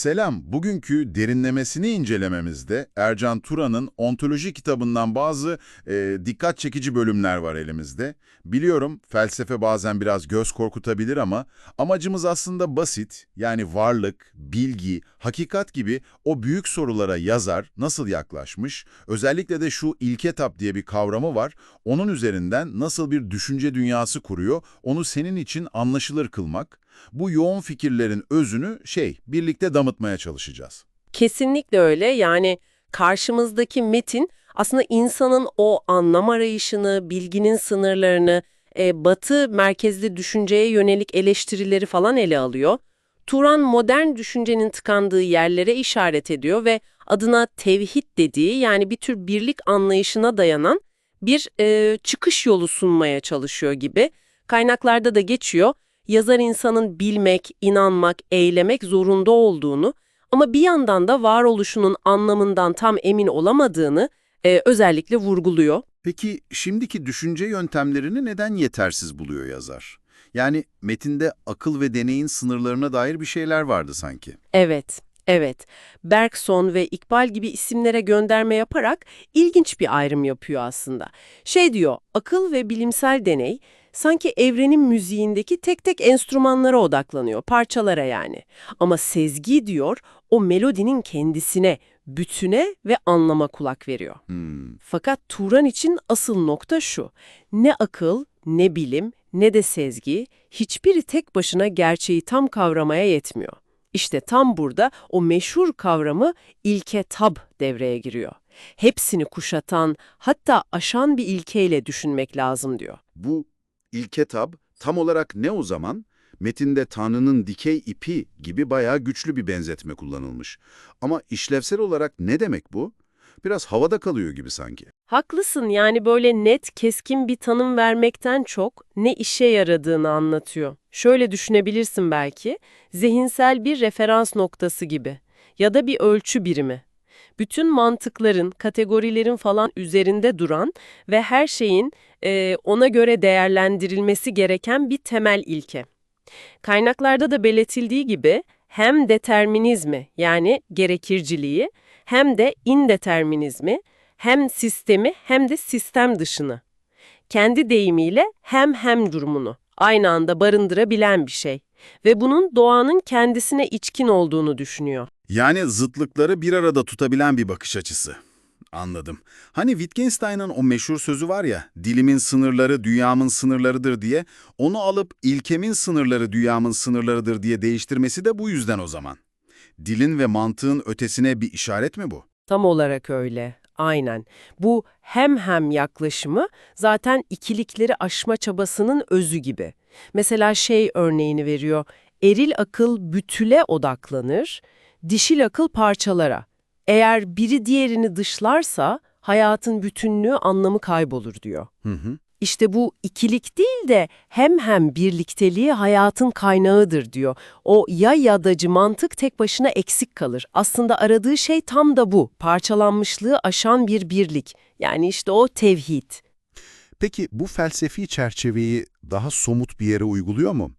Selam, bugünkü derinlemesini incelememizde Ercan Turan'ın ontoloji kitabından bazı e, dikkat çekici bölümler var elimizde. Biliyorum felsefe bazen biraz göz korkutabilir ama amacımız aslında basit. Yani varlık, bilgi, hakikat gibi o büyük sorulara yazar nasıl yaklaşmış, özellikle de şu ilketap diye bir kavramı var, onun üzerinden nasıl bir düşünce dünyası kuruyor, onu senin için anlaşılır kılmak. Bu yoğun fikirlerin özünü şey, birlikte damıtmaya çalışacağız. Kesinlikle öyle. Yani karşımızdaki metin aslında insanın o anlam arayışını, bilginin sınırlarını, e, batı merkezli düşünceye yönelik eleştirileri falan ele alıyor. Turan modern düşüncenin tıkandığı yerlere işaret ediyor ve adına tevhid dediği yani bir tür birlik anlayışına dayanan bir e, çıkış yolu sunmaya çalışıyor gibi. Kaynaklarda da geçiyor. Yazar insanın bilmek, inanmak, eylemek zorunda olduğunu ama bir yandan da varoluşunun anlamından tam emin olamadığını e, özellikle vurguluyor. Peki şimdiki düşünce yöntemlerini neden yetersiz buluyor yazar? Yani metinde akıl ve deneyin sınırlarına dair bir şeyler vardı sanki. Evet, evet. Bergson ve İkbal gibi isimlere gönderme yaparak ilginç bir ayrım yapıyor aslında. Şey diyor, akıl ve bilimsel deney sanki evrenin müziğindeki tek tek enstrümanlara odaklanıyor, parçalara yani. Ama sezgi diyor, o melodinin kendisine, bütüne ve anlama kulak veriyor. Hmm. Fakat Turan için asıl nokta şu. Ne akıl, ne bilim, ne de sezgi, hiçbiri tek başına gerçeği tam kavramaya yetmiyor. İşte tam burada o meşhur kavramı ilke tab devreye giriyor. Hepsini kuşatan, hatta aşan bir ilkeyle düşünmek lazım diyor. Bu ilketab tam olarak ne o zaman? Metinde Tanrı'nın dikey ipi gibi bayağı güçlü bir benzetme kullanılmış. Ama işlevsel olarak ne demek bu? Biraz havada kalıyor gibi sanki. Haklısın yani böyle net, keskin bir tanım vermekten çok ne işe yaradığını anlatıyor. Şöyle düşünebilirsin belki, zihinsel bir referans noktası gibi ya da bir ölçü birimi. Bütün mantıkların, kategorilerin falan üzerinde duran ve her şeyin e, ona göre değerlendirilmesi gereken bir temel ilke. Kaynaklarda da belirtildiği gibi hem determinizmi yani gerekirciliği hem de indeterminizmi hem sistemi hem de sistem dışını. Kendi deyimiyle hem hem durumunu aynı anda barındırabilen bir şey ve bunun doğanın kendisine içkin olduğunu düşünüyor. Yani zıtlıkları bir arada tutabilen bir bakış açısı. Anladım. Hani Wittgenstein'ın o meşhur sözü var ya, dilimin sınırları dünyamın sınırlarıdır diye, onu alıp ilkemin sınırları dünyamın sınırlarıdır diye değiştirmesi de bu yüzden o zaman. Dilin ve mantığın ötesine bir işaret mi bu? Tam olarak öyle. Aynen. Bu hem hem yaklaşımı zaten ikilikleri aşma çabasının özü gibi. Mesela şey örneğini veriyor. Eril akıl bütüle odaklanır, dişil akıl parçalara. Eğer biri diğerini dışlarsa hayatın bütünlüğü anlamı kaybolur diyor. Hı hı. İşte bu ikilik değil de hem hem birlikteliği hayatın kaynağıdır diyor. O ya yadacı mantık tek başına eksik kalır. Aslında aradığı şey tam da bu. Parçalanmışlığı aşan bir birlik. Yani işte o tevhid. Peki bu felsefi çerçeveyi daha somut bir yere uyguluyor mu?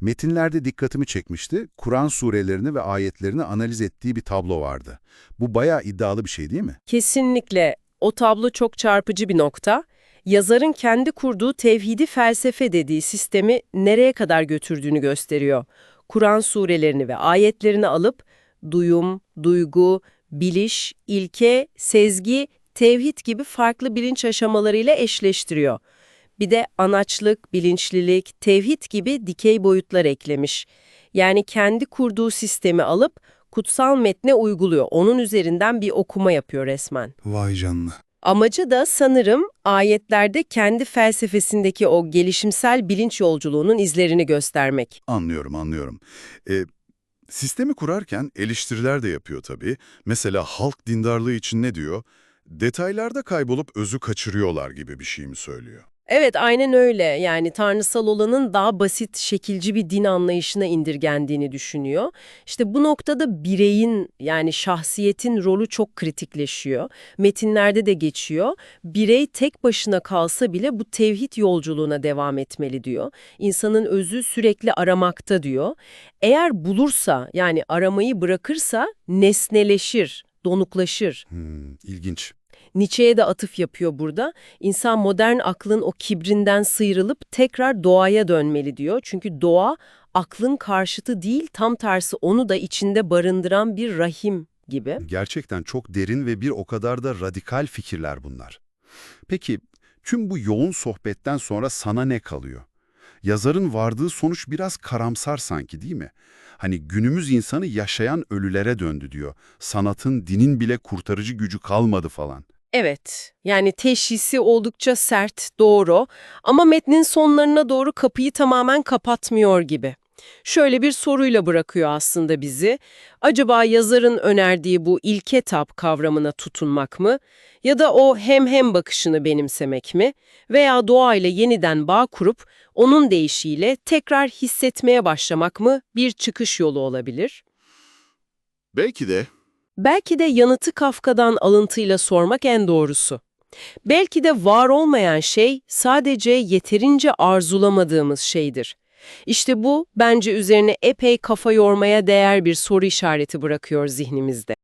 Metinlerde dikkatimi çekmişti. Kur'an surelerini ve ayetlerini analiz ettiği bir tablo vardı. Bu bayağı iddialı bir şey değil mi? Kesinlikle o tablo çok çarpıcı bir nokta. Yazarın kendi kurduğu tevhidi felsefe dediği sistemi nereye kadar götürdüğünü gösteriyor. Kur'an surelerini ve ayetlerini alıp duyum, duygu, biliş, ilke, sezgi, tevhid gibi farklı bilinç aşamalarıyla eşleştiriyor. Bir de anaçlık, bilinçlilik, tevhid gibi dikey boyutlar eklemiş. Yani kendi kurduğu sistemi alıp kutsal metne uyguluyor. Onun üzerinden bir okuma yapıyor resmen. Vay canına. Amacı da sanırım ayetlerde kendi felsefesindeki o gelişimsel bilinç yolculuğunun izlerini göstermek. Anlıyorum, anlıyorum. Ee, sistemi kurarken eleştiriler de yapıyor tabii. Mesela halk dindarlığı için ne diyor? Detaylarda kaybolup özü kaçırıyorlar gibi bir şey mi söylüyor? Evet, aynen öyle. Yani tanrısal olanın daha basit, şekilci bir din anlayışına indirgendiğini düşünüyor. İşte bu noktada bireyin yani şahsiyetin rolü çok kritikleşiyor. Metinlerde de geçiyor. Birey tek başına kalsa bile bu tevhid yolculuğuna devam etmeli diyor. İnsanın özü sürekli aramakta diyor. Eğer bulursa yani aramayı bırakırsa nesneleşir, donuklaşır. Hmm, ilginç. Nietzsche'ye de atıf yapıyor burada. İnsan modern aklın o kibrinden sıyrılıp tekrar doğaya dönmeli diyor. Çünkü doğa aklın karşıtı değil, tam tersi onu da içinde barındıran bir rahim gibi. Gerçekten çok derin ve bir o kadar da radikal fikirler bunlar. Peki, tüm bu yoğun sohbetten sonra sana ne kalıyor? Yazarın vardığı sonuç biraz karamsar sanki değil mi? Hani günümüz insanı yaşayan ölülere döndü diyor. Sanatın, dinin bile kurtarıcı gücü kalmadı falan. Evet, yani teşhisi oldukça sert, doğru ama metnin sonlarına doğru kapıyı tamamen kapatmıyor gibi. Şöyle bir soruyla bırakıyor aslında bizi. Acaba yazarın önerdiği bu ilke tap kavramına tutunmak mı? Ya da o hem hem bakışını benimsemek mi? Veya doğayla yeniden bağ kurup onun deyişiyle tekrar hissetmeye başlamak mı bir çıkış yolu olabilir? Belki de Belki de yanıtı Kafka'dan alıntıyla sormak en doğrusu. Belki de var olmayan şey sadece yeterince arzulamadığımız şeydir. İşte bu bence üzerine epey kafa yormaya değer bir soru işareti bırakıyor zihnimizde.